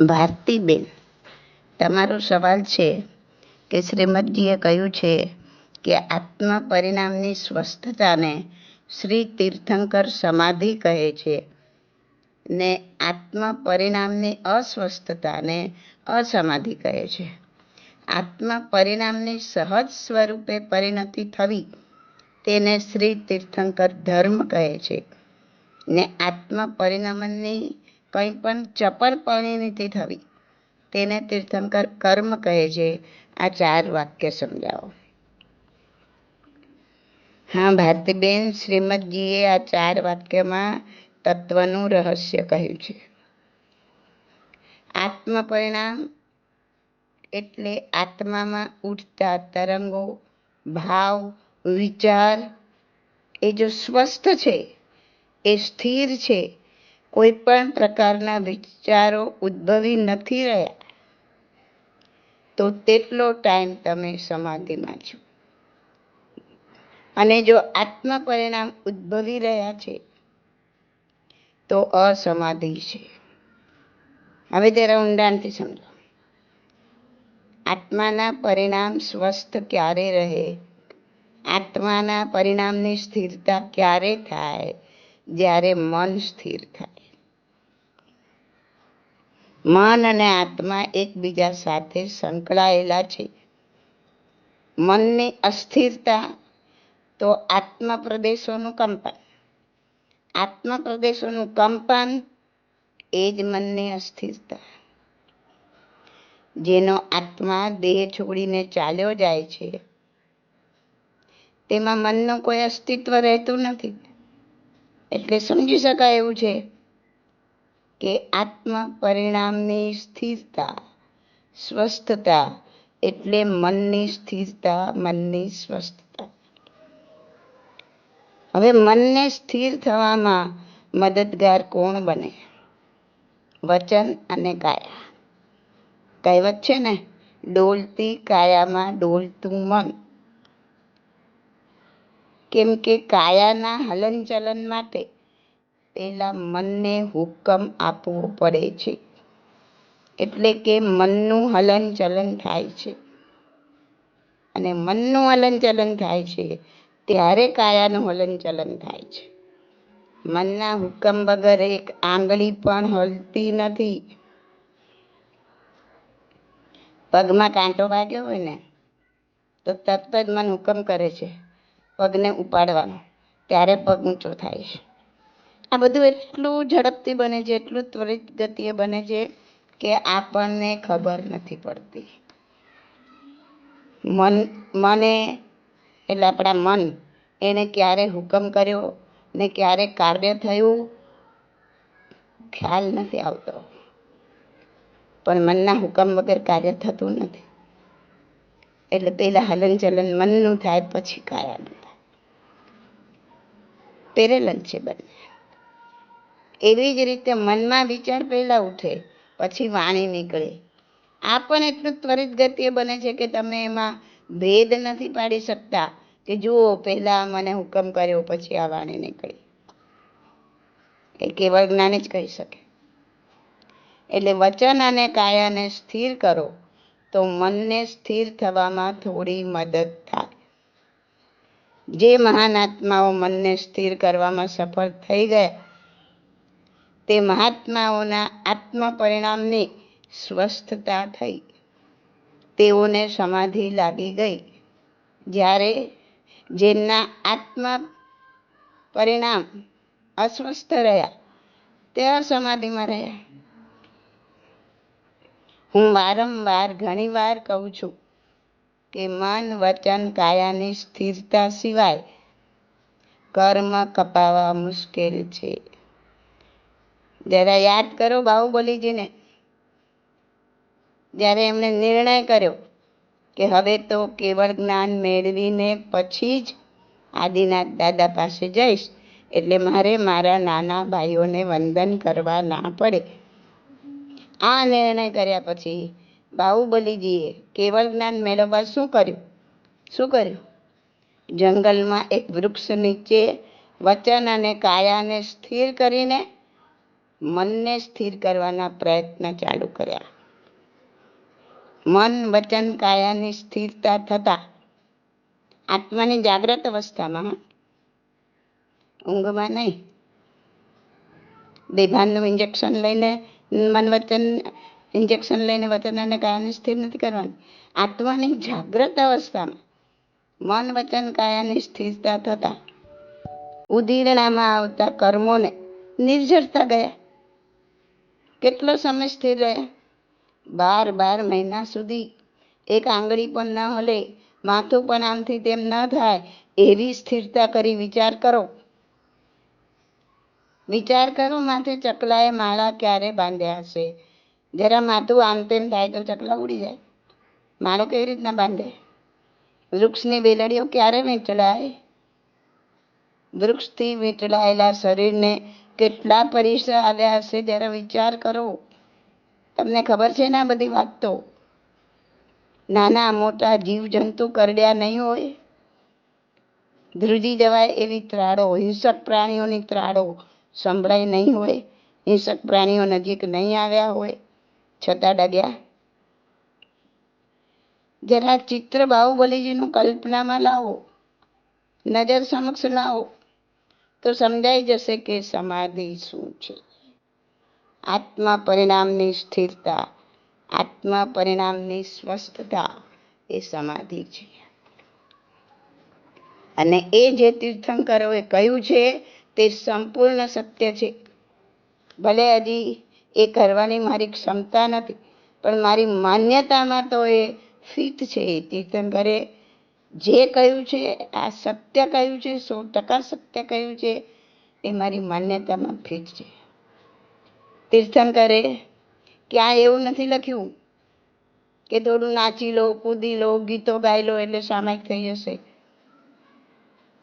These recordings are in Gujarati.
ભારતીબેન, તમારો સવાલ છે કે શ્રીમદજીએ કહ્યું છે કે આત્મ પરિણામની સ્વસ્થતાને શ્રી તીર્થંકર સમાધિ કહે છે ને આત્મ પરિણામની અસ્વસ્થતાને અસમાધિ કહે છે. આત્મ પરિણામની સહજ સ્વરૂપે પરિણતિ થવી તેને શ્રી તીર્થંકર ધર્મ કહે છે ને આત્મ પરિણમનની કંઈ પણ ચપળ નથી થવી. તેને તીર્થંકર કર્મ કહે છે. આ ચાર વાક્ય સમજાવો. હા, ભારતીબેન, શ્રીમદજીએ આ ચાર વાક્યમાં તત્વનું રહસ્ય કહ્યું છે. આત્મ પરિણામ એટલે આત્મામાં ઉઠતા તરંગો, ભાવ, વિચાર, એ જો સ્વસ્થ છે, એ સ્થિર છે કોઈ પણ પ્રકારના વિચારો ઉદ્ભવી નથી રહ્યા. તો તેટલો ટાઈમ તમે સમાધિમાં છો. અને જો આત્મ પરિણામ ઉદ્ભવી રહ્યા છે, તો અસમાધિ છે. હવે જરા ઊંડાણથી સમજો. આત્માના પરિણામ સ્વસ્થ ક્યારે રહે? આત્માના પરિણામની સ્થિરતા ક્યારે થાય? જ્યારે મન સ્થિર થાય. મન અને આત્મા એકબીજા સાથે સંકળાયેલા છે. મનની અસ્થિરતા તો આત્મા પ્રદેશોનું કંપન. આત્મા પ્રદેશોનું કંપન એ જ મનની અસ્થિરતા. જેનો આત્મા દેહ છોડીને ચાલ્યો જાય છે. તેમાં મનનું કોઈ અસ્તિત્વ રહેતું નથી. એટલે સમજી શકાય એવું છે કે આત્મ પરિણામની સ્થિરતા, સ્વસ્થતા એટલે મનની સ્થિરતા, મનની સ્વસ્થતા. હવે મનને સ્થિર થવામાં મદદગાર કોણ બને? વચન અને કાયા. કહેવત છે ને, ડોલતી કાયામાં ડોલતું મન. કેમ કે કાયાના હલનચલન માટે પેલા મનને હુકમ આપવો પડે છે. એટલે કે મનનું હલનચલન થાય છે. અને મનનું હલનચલન થાય છે ત્યારે કાયાનું હલનચલન થાય છે. મનના હુકમ વગર એક આંગળી પણ હલતી નથી. પગમાં કાંટો વાગ્યો હોય ને, તો તરત જ મન હુકમ કરે છે પગને ઉપાડવાનો. ત્યારે પગ ઊંચો થાય છે. આ બધું એટલું ઝડપથી બને છે, એટલું ત્વરિત ગતિએ બને છે કે આપણને ખબર નથી પડતી. મન, મને, એટલે આપણા મન એને ક્યારે હુકમ કર્યો ને ક્યારે કાર્ય થયું, ખ્યાલ નથી આવતો. પણ મનના હુકમ વગર કાર્ય થતું નથી. એટલે પહેલાં હલનચલન મનનું થાય, પછી કાયાનું થાય પેરેલલ છે બંને. એવી જ રીતે મનમાં વિચાર પહેલાં ઉઠે, પછી વાણી નીકળે. આ પણ એટલું ત્વરિત ગતિએ બને છે કે તમે એમાં ભેદ નથી પાડી શકતા કે જુઓ, પહેલાં મને હુકમ કર્યો, પછી આ વાણી નીકળી. એ કેવળ જ્ઞાન જ કહી શકે. એટલે વચન અને કાયાને સ્થિર કરો, તો મનને સ્થિર થવામાં થોડી મદદ થાય. જે મહાન આત્માઓ મનને સ્થિર કરવામાં સફળ થઈ ગયા તે મહાત્માઓના આત્મ પરિણામની સ્વસ્થતા થઈ. તેઓને સમાધિ લાગી ગઈ. જ્યારે જેમના આત્મ પરિણામ અસ્વસ્થ રહ્યા તે અસમાધિમાં રહ્યા. હું વારંવાર ઘણીવાર કહું છું કે મન, વચન, કાયાની સ્થિરતા સિવાય કર્મ કપાવા મુશ્કેલ છે. જરા યાદ કરો બાહુબલીજીને. જ્યારે એમણે નિર્ણય કર્યો કે હવે તો કેવળ જ્ઞાન મેળવીને પછી જ આદિનાથ દાદા પાસે જઈશ, એટલે મારે મારા નાના ભાઈઓને વંદન કરવા ના પડે. આ નિર્ણય કર્યા પછી બાહુબલીજીએ કેવળ જ્ઞાન મેળવવા શું કર્યું? શું કર્યું? જંગલમાં એક વૃક્ષ નીચે વચન અને કાયાને સ્થિર કરીને મનને સ્થિર કરવાના પ્રયત્ન ચાલુ કર્યા. મન, વચન, કાયાની સ્થિરતા થતા આત્માની જાગ્રત અવસ્થામાં ઊંઘમાં નહીં. દેભાનનું ઇન્જેક્શન લઈને મન, વચન ઇન્જેક્શન લઈને વચન અને કાયાને સ્થિર નથી કરવાની. આત્માની જાગ્રત અવસ્થામાં મન, વચન, કાયાની સ્થિરતા થતા ઉદીરણામાં આવતા કર્મોને નિર્જરતા ગયા. કેટલો સમય સ્થિર રહ્યા બાર બાર મહિના સુધી એક આંગળી પણ ન હલે, માથું પણ આમથી તેમ ન થાય, એવી સ્થિરતા કરી વિચાર કરો. વિચાર કરો માથે ચકલાએ માળા ક્યારે બાંધ્યા હશે? જરા માથું આમ તેમ થાય તો ચકલા ઉડી જાય. માળો કેવી રીતના બાંધે? વૃક્ષની બેલડીઓ ક્યારે વીંટળાય વૃક્ષથી વીંટળાયેલા શરીરને કેટલા પરિસર આવ્યા હશે જ્યારે વિચાર કરો. તમને ખબર છે ને આ બધી વાત તો? નાના મોટા જીવજંતુ કરડ્યા નહીં હોય? ધ્રુજી જવાય એવી ત્રાળો હિંસક પ્રાણીઓની ત્રાળો સંભળાય નહીં હોય, હિંસક પ્રાણીઓ નજીક નહીં આવ્યા હોય. છતાં ડગ્યા. જરા ચિત્ર બાહુબલીજીનું કલ્પનામાં લાવો. નજર સમક્ષ લાવો. તો સમજાઈ જશે કે સમાધિ શું છે. આત્મા પરિણામની સ્થિરતા, આત્મા પરિણામની સ્વસ્થતા એ સમાધિ છે. અને એ જે તીર્થંકરોએ કહ્યું છે તે સંપૂર્ણ સત્ય છે. ભલે હજી એ કરવાની મારી ક્ષમતા નથી, પણ મારી માન્યતામાં તો એ ફિટ છે તીર્થંકરે જે કહ્યું છે, આ સત્ય કહ્યું છે, સો ટકા સત્ય કહ્યું છે, એ મારી માન્યતામાં ફિટ છે. તીર્થંકરે ક્યાં એવું નથી લખ્યું કે થોડું નાચી લો, કૂદી લો, ગીતો ગાઈ લો એટલે સામાયિક થઈ જશે.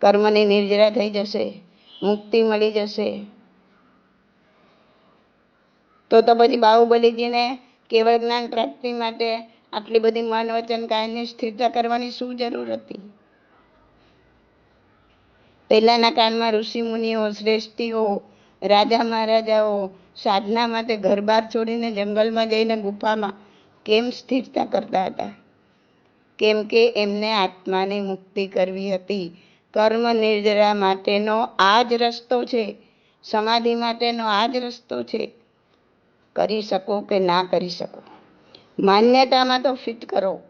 કર્મની નિર્જરા થઈ જશે, મુક્તિ મળી જશે. તો તો પછી બાહુબલીજીને કેવળ જ્ઞાન પ્રાપ્તિ માટે આટલી બધી મન વચન કાયની સ્થિરતા કરવાની શું જરૂર હતી? પહેલાના કાળમાં ઋષિ મુનિઓ શ્રેષ્ઠીઓ, રાજા મહારાજાઓ સાધના માટે ઘર બહાર છોડીને જંગલમાં જઈને ગુફામાં કેમ સ્થિરતા કરતા હતા? કેમ કે એમને આત્માની મુક્તિ કરવી હતી. કર્મ નિર્જરા માટેનો આ જ રસ્તો છે. સમાધિ માટેનો આ જ રસ્તો છે. કરી શકો કે ના કરી શકો? માન્યતામાં તો ફિટ કરો.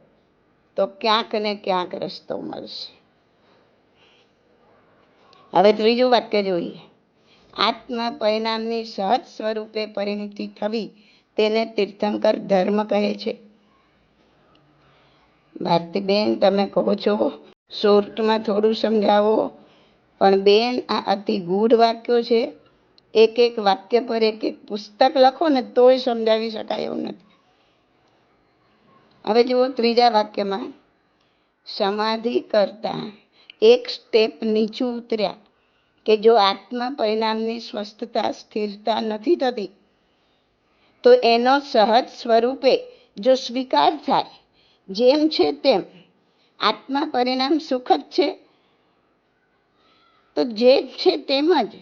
તો ક્યાંક ને ક્યાંક રસ્તો મળશે. હવે ત્રીજું વાક્ય જોઈએ. આત્મા પરિણામની સહજ સ્વરૂપે પરિણતિ થવી તેને તીર્થંકર ધર્મ કહે છે. ભારતીબેન તમે કહો છો શોર્ટમાં થોડું સમજાવો. પણ બેન, આ અતિ ગૂઢ વાક્યો છે. એક એક વાક્ય પર એક એક પુસ્તક લખો ને તોય સમજાવી શકાય એવું નથી. હવે જુઓ ત્રીજા વાક્યમાં, સમાધિ કરતા એક સ્ટેપ નીચું ઉતર્યા કે જો આત્મા પરિણામની સ્વસ્થતા, સ્થિરતા નથી થતી, તો એનો સહજ સ્વરૂપે જો સ્વીકાર થાય, જેમ છે તેમ આત્મા પરિણામ સુખદ છે. તો જે છે તેમ જ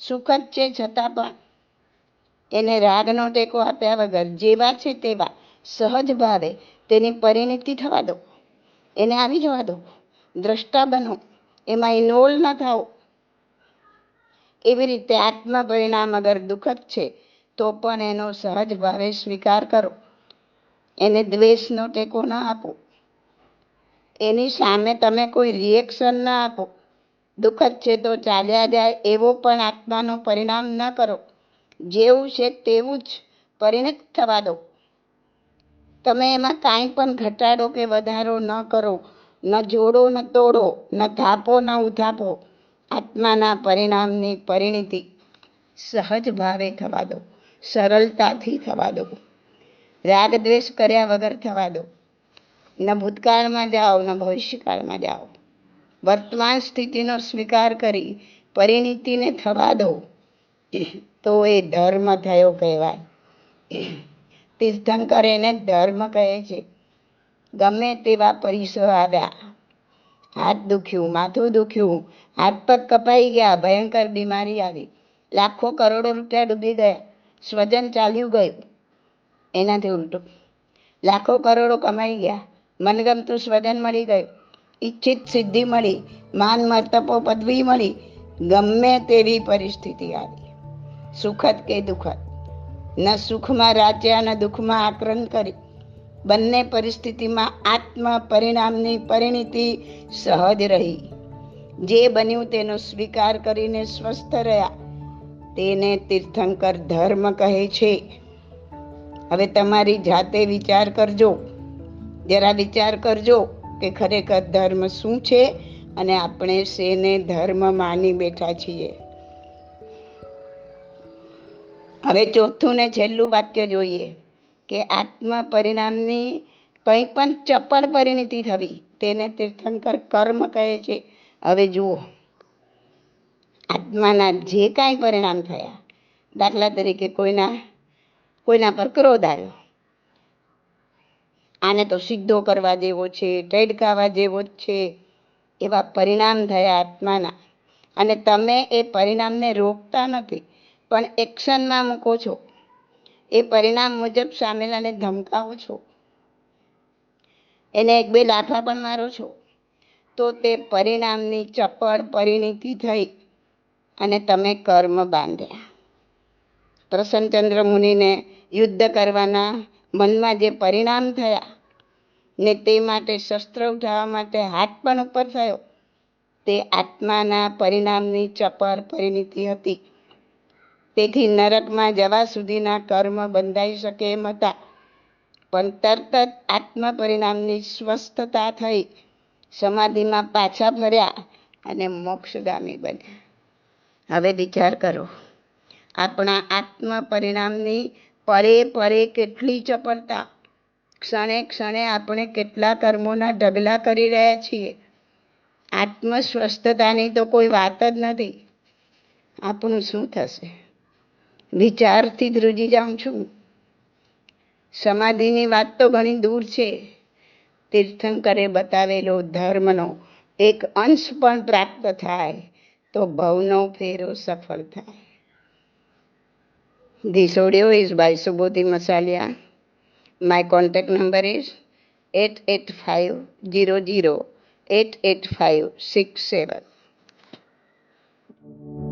સુખદ છે છતાં પણ એને રાગનો ટેકો આપ્યા વગર, જેવા છે તેવા સહજ ભાવે તેની પરિણતિ થવા દો. એને આવી જવા દો. દ્રષ્ટા બનો. એમાં ઇન્વોલ્વ ન થાઓ. એવી રીતે આત્મા પરિણામ અગર દુઃખદ છે, તો પણ એનો સહજ ભાવે સ્વીકાર કરો. એને દ્વેષનો ટેકો ન આપો. એની સામે તમે કોઈ રિએક્શન ન આપો. દુઃખદ છે તો ચાલ્યા જાય એવો પણ આત્માનું પરિણામ ન કરો. જેવું છે તેવું જ પરિણત થવા દો. તમે એમાં કાંઈ પણ ઘટાડો કે વધારો ન કરો, ન જોડો, ન તોડો, ન થાપો, ન ઉથાપો, આત્માના પરિણામની પરિણિતિ સહજ ભાવે થવા દો, સરળતાથી થવા દો. રાગ દ્વેષ કર્યા વગર થવા દો. ન ભૂતકાળમાં જાઓ, ન ભવિષ્યકાળમાં જાઓ. વર્તમાન સ્થિતિનો સ્વીકાર કરી પરિણીતિને થવા દો. તો એ ધર્મ થયો કહેવાય. તીર્થંકર એને ધર્મ કહે છે. ગમે તેવા પરિસો આવ્યા. હાથ દુખ્યું, માથું દુખ્યું, હાથ પગ કપાઈ ગયા, ભયંકર બીમારી આવી. લાખો કરોડો રૂપિયા ડૂબી ગયા. સ્વજન ચાલ્યું ગયું. એનાથી ઉલટું. લાખો કરોડો કમાઈ ગયા. મનગમતું સ્વજન મળી ગયું. ઈચ્છિત સિદ્ધિ મળી. માન મર્તપો પદવી મળી. ગમે તેવી પરિસ્થિતિ આવી. સુખદ કે દુઃખદ? ન સુખમાં રાજ્યા ન દુઃખમાં આક્રંદ કરી. બંને પરિસ્થિતિમાં આત્મ પરિણામની પરિણીતિ સહજ રહી. જે બન્યું તેનો સ્વીકાર કરીને સ્વસ્થ રહ્યા. તેને તીર્થંકર ધર્મ કહે છે. હવે તમારી જાતે વિચાર કરજો. જરા વિચાર કરજો કે ખરેખર ધર્મ શું છે અને આપણે શેને ધર્મ માની બેઠા છીએ. હવે ચોથું ને છેલ્લું વાક્ય જોઈએ કે આત્મ પરિણામની કંઈ પણ ચપળ પરિણીતિ થવી, તેને તીર્થંકર કર્મ કહે છે. હવે જુઓ. આત્માના જે કાંઈ પરિણામ થયા, દાખલા તરીકે કોઈના કોઈના પર ક્રોધ આવ્યો. આને તો સીધો કરવા જેવો છે, ટેડકાવા જેવો જ છે, એવા પરિણામ થયા આત્માના. અને તમે એ પરિણામને રોકતા નથી. પણ એક્શનમાં મૂકો છો. એ પરિણામ મુજબ સામેલાને ધમકાવો છો. એને એક બે લાફા પણ મારો છો. તો તે પરિણામની ચપળ પરિણીતિ થઈ અને તમે કર્મ બાંધ્યા. પ્રસન્નચંદ્ર મુનિને યુદ્ધ કરવાના મનમાં જે પરિણામ થયા ને તે માટે શસ્ત્ર ઉઠાવવા માટે હાથ પણ ઉપર થયો, તે આત્માના પરિણામની ચપળ પરિણીતિ હતી. તેથી નરકમાં જવા સુધીના કર્મ બંધાઈ શકે એમ હતા. પણ તરત જ આત્મ પરિણામની સ્વસ્થતા થઈ. સમાધિમાં પાછા ફર્યા અને મોક્ષગામી બન્યા. હવે વિચાર કરો, આપણા આત્મ પરિણામની પરે પરે કેટલી ચપળતા. ક્ષણે ક્ષણે આપણે કેટલા કર્મોના ઢગલા કરી રહ્યા છીએ. આત્મ સ્વસ્થતાની તો કોઈ વાત જ નથી. આપણું શું થશે? વિચારથી ધ્રુજી જાઉં છું સમાધિની વાત તો ઘણી દૂર છે તીર્થંકરે બતાવેલો ધર્મનો એક અંશ પણ પ્રાપ્ત થાય તો ભવનો ફેરો સફળ થાય This audio is by Subodhi Masalia. My contact number is 88500 88567.